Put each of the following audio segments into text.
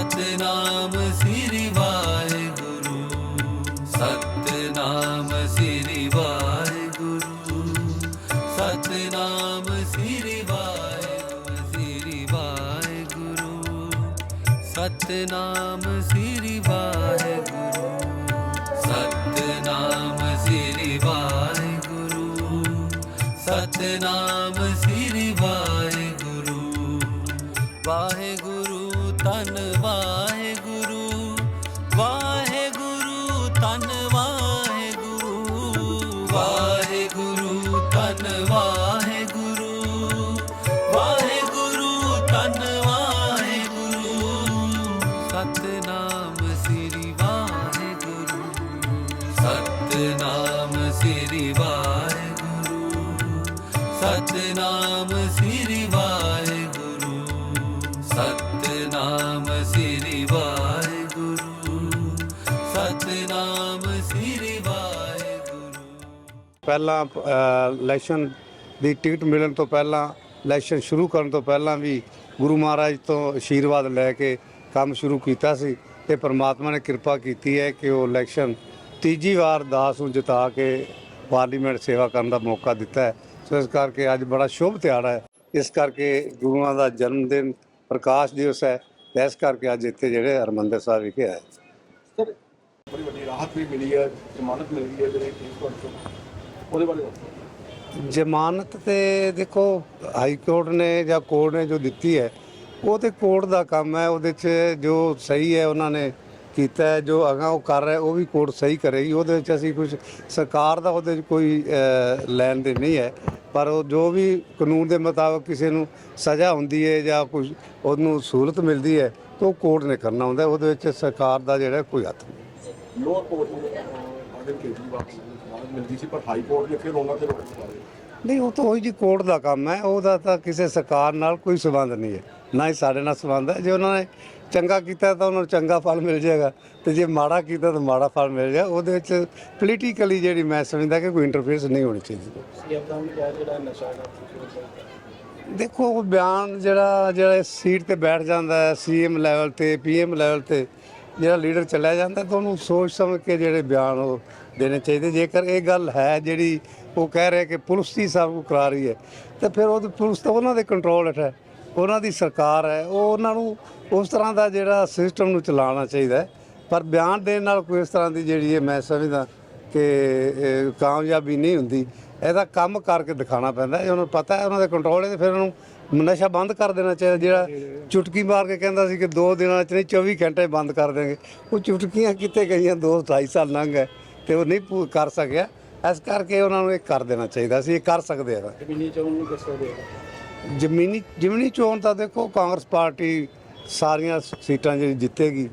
ਸਤਨਾਮ ਸ੍ਰੀ ਵਾਹਿਗੁਰੂ, ਸਤਨਾਮ ਸ੍ਰੀ ਵਾਹਿਗੁਰੂ, ਸਤਨਾਮ ਸ੍ਰੀ ਵਾਹਿਗੁਰੂ ਸ੍ਰੀ ਵਾਹਿਗੁਰੂ, ਸਤਨਾਮ ਸ੍ਰੀ ਵਾਹਿਗੁਰੂ, ਸਤਨਾਮ ਸ੍ਰੀ ਵਾਹਿਗੁਰੂ, ਸਤਨਾਮ ਸਤਨਾਮ ਸ੍ਰੀ ਵਾਹਿਗੁਰੂ, ਸਤਨਾਮ ਸ੍ਰੀ ਵਾਹਿਗੁਰੂ, ਸਤਨਾਮ ਸ੍ਰੀ ਵਾਹਿਗੁਰੂ। ਪਹਿਲਾਂ ਇਲੈਕਸ਼ਨ ਦੀ ਟਿਕਟ ਮਿਲਣ ਤੋਂ ਪਹਿਲਾਂ ਇਲੈਕਸ਼ਨ ਸ਼ੁਰੂ ਕਰਨ ਤੋਂ ਪਹਿਲਾਂ ਵੀ ਗੁਰੂ ਮਹਾਰਾਜ ਤੋਂ ਆਸ਼ੀਰਵਾਦ ਲੈ ਕੇ ਕੰਮ ਸ਼ੁਰੂ ਕੀਤਾ ਸੀ ਤੇ ਪ੍ਰਮਾਤਮਾ ਨੇ ਕਿਰਪਾ ਕੀਤੀ ਹੈ ਕਿ ਉਹ ਇਲੈਕਸ਼ਨ ਤੀਜੀ ਵਾਰ ਦਾਸ ਨੂੰ ਜਿਤਾ ਕੇ ਪਾਰਲੀਮੈਂਟ ਸੇਵਾ ਕਰਨ ਦਾ ਮੌਕਾ ਦਿੱਤਾ ਹੈ। ਸੋ ਇਸ ਕਰਕੇ ਅੱਜ ਬੜਾ ਸ਼ੁਭ ਦਿਹਾੜਾ ਹੈ। ਇਸ ਕਰਕੇ ਗੁਰੂਆਂ ਦਾ ਜਨਮ ਦਿਨ ਪ੍ਰਕਾਸ਼ ਦਿਵਸ ਹੈ। ਇਸ ਕਰਕੇ ਅੱਜ ਇੱਥੇ ਜਿਹੜੇ ਹਰਮੰਦਰ ਸਾਹਿਬ ਵਿਖੇ ਆਏ। ਸਰ ਬੜੀ ਵੱਡੀ ਰਾਹਤ ਵੀ ਮਿਲੀ ਹੈ ਜ਼ਮਾਨਤ ਮਿਲ ਗਈ ਹੈ ਜਿਹੜੇ ਕੇਸ ਕੋਰਟ ਤੋਂ। ਉਹਦੇ ਬਾਰੇ ਜ਼ਮਾਨਤ ਤੇ ਦੇਖੋ ਹਾਈ ਕੋਰਟ ਨੇ ਜਾਂ ਕੋਰਟ ਨੇ ਜੋ ਦਿੱਤੀ ਹੈ ਉਹ ਤੇ ਕੋਰਟ ਦਾ ਕੰਮ ਹੈ। ਉਹਦੇ 'ਚ ਜੋ ਸਹੀ ਹੈ ਉਹਨਾਂ ਨੇ ਕੀਤਾ ਹੈ। ਜੋ ਅਗਾ ਉਹ ਕਰ ਰਿਹਾ ਉਹ ਵੀ ਕੋਰਟ ਸਹੀ ਕਰੇਗੀ। ਉਹਦੇ ਵਿੱਚ ਅਸੀਂ ਕੁਝ ਸਰਕਾਰ ਦਾ ਉਹਦੇ 'ਚ ਕੋਈ ਲੈਣ ਦੇ ਨਹੀਂ ਹੈ। ਪਰ ਉਹ ਜੋ ਵੀ ਕਾਨੂੰਨ ਦੇ ਮੁਤਾਬਕ ਕਿਸੇ ਨੂੰ ਸਜ਼ਾ ਹੁੰਦੀ ਹੈ ਜਾਂ ਕੁਝ ਉਹਨੂੰ ਸਹੂਲਤ ਮਿਲਦੀ ਹੈ ਤਾਂ ਉਹ ਕੋਰਟ ਨੇ ਕਰਨਾ ਹੁੰਦਾ। ਉਹਦੇ ਵਿੱਚ ਸਰਕਾਰ ਦਾ ਜਿਹੜਾ ਕੋਈ ਹੱਥ ਨਹੀਂ। ਲੋਅਰ ਕੋਰਟ ਨੂੰ ਅਰਵਿੰਦ ਕੇਜਰੀਵਾਲ ਨੂੰ ਜ਼ਮਾਨਤ ਮਿਲਦੀ ਸੀ ਪਰ ਹਾਈ ਕੋਰਟ ਨੇ ਫਿਰ ਉਹਨਾਂ ਤੇ ਰੋਕ ਲਗਾਈ। ਨਹੀਂ ਉਹ ਤਾਂ ਉਹੀ ਜੀ ਕੋਰਟ ਦਾ ਕੰਮ ਹੈ। ਉਹਦਾ ਤਾਂ ਕਿਸੇ ਸਰਕਾਰ ਨਾਲ ਕੋਈ ਸਬੰਧ ਨਹੀਂ ਹੈ। ਨਾ ਹੀ ਸਾਡੇ ਨਾਲ ਸਬੰਧ ਹੈ। ਜੇ ਉਹਨਾਂ ਨੇ ਚੰਗਾ ਕੀਤਾ ਤਾਂ ਉਹਨਾਂ ਨੂੰ ਚੰਗਾ ਫਲ ਮਿਲ ਜਾਏਗਾ। ਤੇ ਜੇ ਮਾੜਾ ਕੀਤਾ ਤਾਂ ਮਾੜਾ ਫਲ ਮਿਲ ਜਾਏਗਾ ਉਹਦੇ ਵਿੱਚ ਪੋਲੀਟੀਕਲੀ ਜਿਹੜੀ ਮੈਂ ਸਮਝਦਾ ਕਿ ਕੋਈ ਇੰਟਰਫੇਅਰੈਂਸ ਨਹੀਂ ਹੋਣੀ ਚਾਹੀਦੀ। ਸੀਐਮ ਸਾਹਿਬ ਨੇ ਕਿਹਾ ਜਿਹੜਾ ਨਸ਼ਾ ਦਾ ਦੇਖੋ ਉਹ ਬਿਆਨ ਜਿਹੜਾ ਜਿਹੜਾ ਸੀਟ ਤੇ ਬੈਠ ਜਾਂਦਾ ਹੈ ਸੀਐਮ ਲੈਵਲ ਤੇ ਪੀਐਮ ਲੈਵਲ ਤੇ ਜਿਹੜਾ ਲੀਡਰ ਚੱਲਿਆ ਜਾਂਦਾ ਤਾਂ ਉਹਨੂੰ ਸੋਚ ਸਮਝ ਕੇ ਜਿਹੜੇ ਬਿਆਨ ਉਹ ਦੇਣੇ ਚਾਹੀਦੇ। ਜੇਕਰ ਇਹ ਗੱਲ ਹੈ ਜਿਹੜੀ ਉਹ ਕਹਿ ਰਿਹਾ ਕਿ ਪੁਲਿਸ ਹੀ ਸਭ ਕੁਝ ਕਰਾ ਰਹੀ ਹੈ ਤਾਂ ਫਿਰ ਉਹ ਪੁਲਿਸ ਤਾਂ ਉਹਨਾਂ ਦੇ ਕੰਟਰੋਲ ਹੇਠ ਹੈ। ਉਹਨਾਂ ਦੀ ਸਰਕਾਰ ਹੈ, ਉਹ ਉਹਨਾਂ ਨੂੰ ਉਸ ਤਰ੍ਹਾਂ ਦਾ ਜਿਹੜਾ ਸਿਸਟਮ ਨੂੰ ਚਲਾਉਣਾ ਚਾਹੀਦਾ ਪਰ ਬਿਆਨ ਦੇਣ ਨਾਲ ਕੋਈ ਇਸ ਤਰ੍ਹਾਂ ਦੀ ਜਿਹੜੀ ਹੈ ਮੈਂ ਸਮਝਦਾ ਕਿ ਕਾਮਯਾਬੀ ਨਹੀਂ ਹੁੰਦੀ। ਇਹਦਾ ਕੰਮ ਕਰਕੇ ਦਿਖਾਣਾ ਪੈਂਦਾ ਜੇ ਉਹਨਾਂ ਪਤਾ ਹੈ, ਉਹਨਾਂ ਦੇ ਕੰਟਰੋਲ ਹੈ ਤੇ ਫਿਰ ਉਹਨੂੰ ਨਸ਼ਾ ਬੰਦ ਕਰ ਦੇਣਾ ਚਾਹੀਦਾ। ਜਿਹੜਾ ਚੁਟਕੀ ਮਾਰ ਕੇ ਕਹਿੰਦਾ ਸੀ ਕਿ 2 ਦਿਨਾਂ ਚ ਨਹੀਂ 24 ਘੰਟੇ ਬੰਦ ਕਰ ਦੇਣਗੇ ਉਹ ਚੁਟਕੀਆਂ ਕਿੱਥੇ ਗਈਆਂ? 2 2.5 ਸਾਲ ਲੰਘ ਗਏ ਤੇ ਉਹ ਨਹੀਂ ਪੂ- ਕਰ ਸਕਿਆ। ਇਸ ਕਰਕੇ ਉਹਨਾਂ ਨੂੰ ਇਹ ਕਰ ਦੇਣਾ ਚਾਹੀਦਾ ਸੀ। ਇਹ ਕਰ ਸਕਦੇ ਆ। ਜ਼ਮੀਨੀ ਜ਼ਮੀਨੀ ਚੋਣ ਤਾਂ ਦੇਖੋ ਕਾਂਗਰਸ ਪਾਰਟੀ ਸਾਰੀਆਂ ਸੀਟਾਂ ਜਿਹੜੀ ਜਿੱਤੇਗੀ।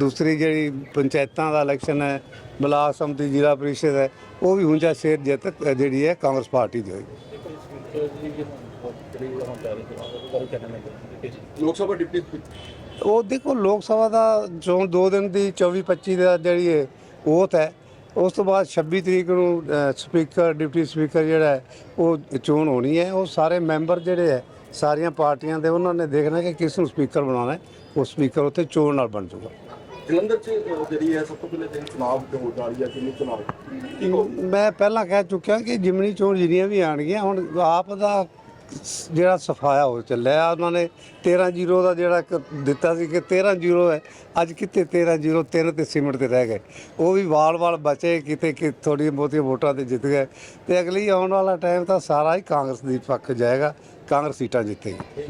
ਦੂਸਰੀ ਜਿਹੜੀ ਪੰਚਾਇਤਾਂ ਦਾ ਇਲੈਕਸ਼ਨ ਹੈ ਬਲਾਕ ਸੰਮਤੀ ਜ਼ਿਲ੍ਹਾ ਪ੍ਰੀਸ਼ਦ ਹੈ ਉਹ ਵੀ ਹੁੰਜਾ ਸ਼ੇਰ ਜਿੱਤ ਜਿਹੜੀ ਹੈ ਕਾਂਗਰਸ ਪਾਰਟੀ ਦੀ ਹੋਏਗੀ ਲੋਕ ਸਭਾ ਡਿਪਟੀ ਉਹ ਦੇਖੋ ਲੋਕ ਸਭਾ ਦਾ ਚੋਣ 2 ਦਿਨ ਦੀ 24 25 ਦਾ ਜਿਹੜੀ ਹੈ oath ਹੈ ਉਸ ਤੋਂ ਬਾਅਦ 26 ਤਰੀਕ ਨੂੰ ਸਪੀਕਰ ਡਿਪਟੀ ਸਪੀਕਰ ਜਿਹੜਾ ਹੈ ਉਹ ਚੋਣ ਹੋਣੀ ਹੈ। ਉਹ ਸਾਰੇ ਮੈਂਬਰ ਜਿਹੜੇ ਹੈ ਸਾਰੀਆਂ ਪਾਰਟੀਆਂ ਦੇ ਉਹਨਾਂ ਨੇ ਦੇਖਣਾ ਕਿ ਕਿਸ ਨੂੰ ਸਪੀਕਰ ਬਣਾਉਣਾ ਹੈ। ਉਹ ਸਪੀਕਰ ਉੱਥੇ ਚੋਣ ਨਾਲ ਬਣ ਜਾਊਗਾ। ਜਲੰਧਰ 'ਚ ਜਿਹੜੀ ਹੈ ਸਭ ਤੋਂ ਪਹਿਲੇ ਦਿਨ ਚੁਣਾਵ ਹੋ ਜਾ ਰਹੀ ਹੈ ਕਿੰਨੀ ਚੁਣਾਵ? ਮੈਂ ਪਹਿਲਾਂ ਕਹਿ ਚੁੱਕਿਆ ਕਿ ਜਿਮਨੀ ਚੋਣ ਜਿੰਨੀਆਂ ਵੀ ਆਣਗੀਆਂ ਹੁਣ ਆਪ ਦਾ ਜਿਹੜਾ ਸਫਾਇਆ ਹੋ ਚੱਲਿਆ ਉਹਨਾਂ ਨੇ। 13 ਜ਼ੀਰੋ ਦਾ ਜਿਹੜਾ ਇੱਕ ਦਿੱਤਾ ਸੀ ਕਿ 13 ਜ਼ੀਰੋ ਹੈ। ਅੱਜ ਕਿਤੇ 13 ਜ਼ੀਰੋ, ਤਿੰਨ ਤੇ ਸਿਮਟ ਤੇ ਰਹਿ ਗਏ। ਉਹ ਵੀ ਵਾਲ-ਵਾਲ ਬਚੇ, ਕਿਤੇ ਕਿ ਥੋੜੀ ਬਹੁਤੀਆਂ ਵੋਟਾਂ ਤੇ ਜਿੱਤ ਗਏ। ਤੇ ਅਗਲੀ ਆਉਣ ਵਾਲਾ ਟਾਈਮ ਤਾਂ ਸਾਰਾ ਹੀ ਕਾਂਗਰਸ ਦੀ ਪੱਖ ਜਾਏਗਾ। ਕਾਂਗਰਸ ਸੀਟਾਂ ਜਿੱਤੇਗੀ।